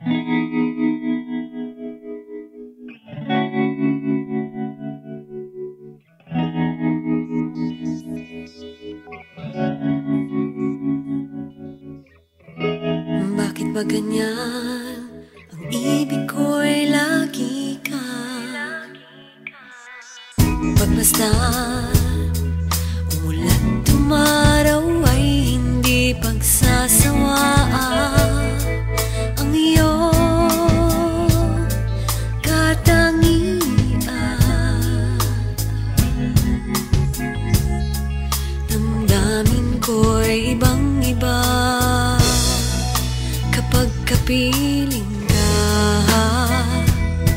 Bakit ba ganyan? Ang ibig ko'y lagi ka Pagmasdan ako'y ibang iba. Kapag kapiling ka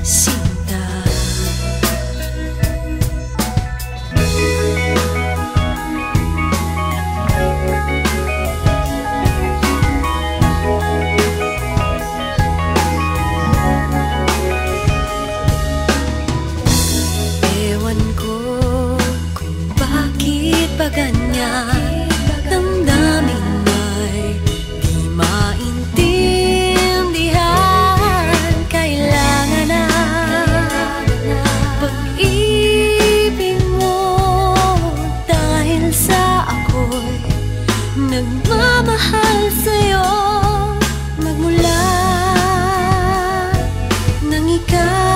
Sinta. Ewan ko kung bakit ba ganyan. nagmamahal sa'yo. Magmula nang ikaw